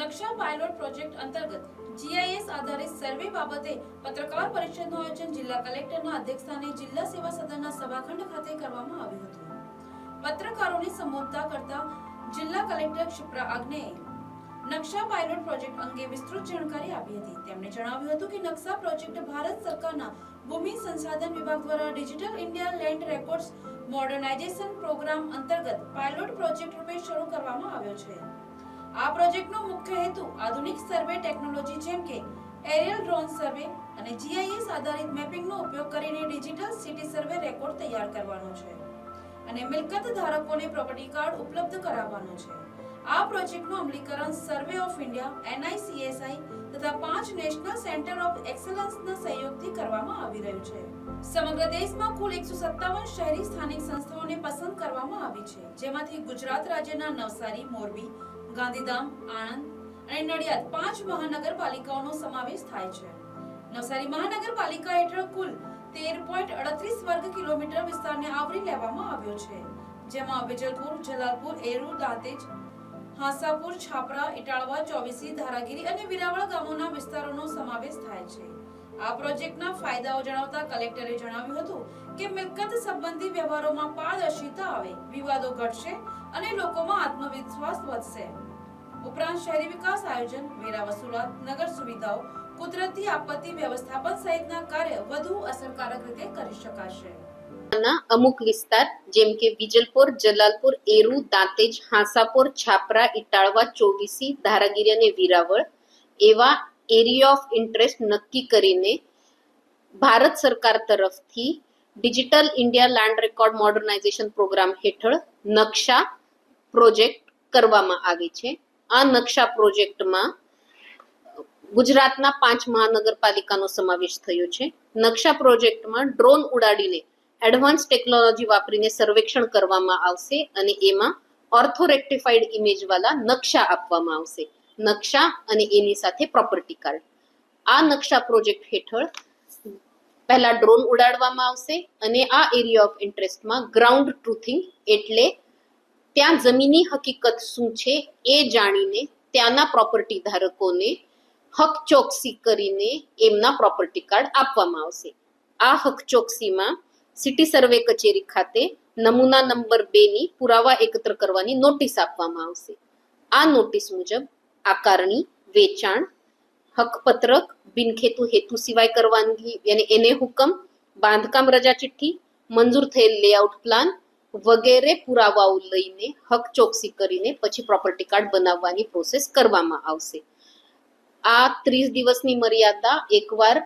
નકશા pilot project અંતર્ગત GIS આધારિત સર્વે બાબતે પત્રકાર પરિષદનું આયોજન જિલ્લા કલેક્ટરના અધ્યક્ષસ્થાને જિલ્લા સેવા સદનના સભાખંડ ખાતે કરવામાં આવ્યું હતું. પત્રકારોને સંબોધતા કરતા જિલ્લા કલેક્ટર ક્ષિપ્રા આજ્ઞેએ નકશા પાયલોટ પ્રોજેક્ટ અંગે વિસ્તૃત જાણકારી આપી હતી. તેમણે જણાવ્યું હતું કે નકશા પ્રોજેક્ટ ભારત સરકારના ભૂમિ સંસાધન વિભાગ દ્વારા digital India land records modernisation programme અંતર્ગત પાયલોટ પ્રોજેક્ટ રૂપે શરૂ કરવામાં આવ્યો છે. આ પ્રોજેક્ટનો મુખ્ય હેતુ આધુનિક સર્વે ટેકનોલોજી જેમ કે એરિયલ ડ્રોન સર્વે અને જીઆઈએસ આધારિત મેપિંગનો ઉપયોગ કરીને ડિજિટલ સિટી સર્વે રેકોર્ડ તૈયાર કરવાનો છે અને મિલકત ધારકોને પ્રોપર્ટી કાર્ડ ઉપલબ્ધ કરાવવાનો છે. આ પ્રોજેક્ટનું અમલીકરણ સર્વે ઓફ ઇન્ડિયા, એનઆઈસીએસઆઈ તથા પાંચ નેશનલ સેન્ટર ઓફ એક્સલન્સના સહયોગથી કરવામાં આવી રહ્યું છે. સમગ્ર દેશમાં કુલ એકસો સત્તાવન શહેરી સ્થાનિક સંસ્થાઓને પસંદ કરવામાં આવી છે, જેમાંથી ગુજરાત રાજ્યના નવસારી, મોરબી ગાંધીધામ, આણંદ અને નડિયાદ પાંચ મહાનગરપાલિકાઓનો સમાવેશ થાય છે. નવસારી મહાનગરપાલિકા હેઠળ કુલ તેર પોઈન્ટ અડત્રીસ વર્ગ કિલોમીટર વિસ્તારને આવરી લેવામાં આવ્યો છે. જેમાં વિજલપુર, જલાલપુર, એરુ, દાંતેજ, હાંસાપુર, છાપરા, ઇટાળવા, ચોવીસી, ધારાગીરી અને વિરાવળ ગામોના વિસ્તારોનો સમાવેશ થાય છે. આ પ્રોજેક્ટના ફાયદાઓ જણાવતા કલેક્ટરે જણાવ્યું હતું કે મિલકત સંબંધી વ્યવહારોમાં પારદર્શિતા આવે, વિવાદો ઘટશે અને લોકોમાં આત્મવિશ્વાસ વધશે. ઉપરાંત શહેરી વિકાસ આયોજન, વેરા વસૂલાત, નગર સુવિધાઓ, કુદરતી આપત્તિ વ્યવસ્થાપન સહિતના કાર્ય વધુ અસરકારક રીતે કરી શકાશે. ના, અમુક વિસ્તાર, જેમ કે વિજલપુર, જલાલપુર, એરુ, દાંતેજ, હાંસાપુર, છાપરા, ઇટાળવા, ચોવીસી, ધારાગીરી અને વિરાવળ, એવા એરિયા ઓફ ઇન્ટરેસ્ટ નક્કી કરીને ભારત સરકાર તરફથી digital India land record modernisation programme હેઠળ નકશા પ્રોજેક્ટ કરવામાં આવે છે. આ નકશા પ્રોજેક્ટમાં ગુજરાતના પાંચ મહાનગરપાલિકાનો સમાવેશ થયો છે. નકશા પ્રોજેક્ટમાં ડ્રોન ઉડાડીને એડવાન્સ ટેકનોલોજી વાપરીને સર્વેક્ષણ કરવામાં આવશે અને એમાં ઓર્થોરેક્ટિફાઈડ ઇમેજવાળા નકશા આપવામાં આવશે. નકશા અને એની સાથે પ્રોપર્ટી કાર્ડ આ નકશા પ્રોજેક્ટ હેઠળ પહેલા ડ્રોન ઉડાડવામાં આવશે અને આ એરિયા ઓફ ઇન્ટરેસ્ટમાં ગ્રાઉન્ડ ટ્રુથિંગ એટલે ત્યાં જમીની હકીકત શું છે એ જાણીને ત્યાંના પ્રોપર્ટી ધારકોને હક ચોકસી કરીને એમના પ્રોપર્ટી કાર્ડ આપવામાં આવશે. આ હક ચોકસીમાં સિટી સર્વે કચેરી ખાતે નમૂના નંબર બે ની પુરાવા એકત્ર કરવાની નોટિસ આપવામાં આવશે. આ નોટિસ મુજબ આકારણી, વેચાણ, હકપત્રક, બિનખેતુ હેતુ સિવાય કરવાની અને એને હુકમ, બાંધકામ રજા ચિઠ્ઠી, મંજૂર થયેલ લેઆઉટ પ્લાન વગેરે પુરાવાઓ લઈને હક ચોકસી કરીને પછી પ્રોપર્ટી કાર્ડ બનાવવાની પ્રોસેસ કરવામાં આવશે. આ ત્રીસ દિવસની મર્યાદા એકવાર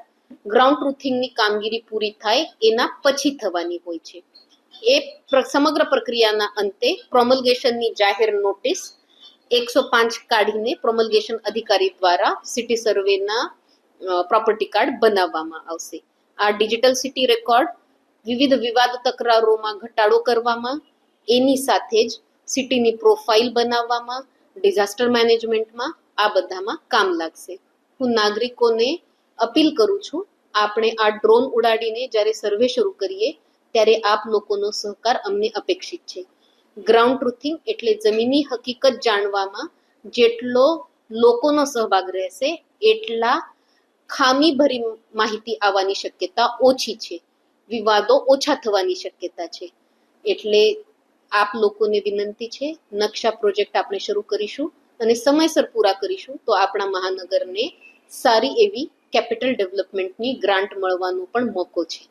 ગ્રાઉન્ડ ટ્રુથિંગની કામગીરી પૂરી થાય એના પછી થવાની હોય છે. એ સમગ્ર પ્રક્રિયાના અંતે પ્રોમલગેશનની જાહેર નોટિસ એકસો પાંચ કાઢીને પ્રોમલ્ગેશન અધિકારી દ્વારા સિટી સર્વેના પ્રોપર્ટી કાર્ડ બનાવવામાં આવશે. આ ડિજિટલ સિટી રેકોર્ડ વિવિધ વિવાદ તકરારોમાં ઘટાડો કરવામાં, એની સાથે જ સિટીની પ્રોફાઇલ બનાવવામાં ડિઝાસ્ટર મેનેજમેન્ટમાં આ બધામાં કામ લાગશે. હું નાગરિકોને અપીલ કરું છું, આપણે આ ડ્રોન ઉડાડીને જ્યારે સર્વે શરૂ કરીએ, ત્યારે આપ લોકોનો સહકાર અમને અપેક્ષિત છે. ગ્રાઉન્ડ ટ્રુથિંગ એટલે જમીની હકીકત જાણવામાં જેટલો લોકોનો સહભાગ રહેશે, એટલા ખામીભરી માહિતી આવવાની શક્યતા ઓછી છે. વિવાદો ઓછા થવાની શક્યતા છે. એટલે આપ લોકોને વિનંતી છે, નકશા પ્રોજેક્ટ આપણે શરૂ કરીશું અને સમયસર પૂરા કરીશું તો આપણા મહાનગરને સારી એવી કેપિટલ ડેવલપમેન્ટની ગ્રાન્ટ મળવાનો પણ મોકો છે.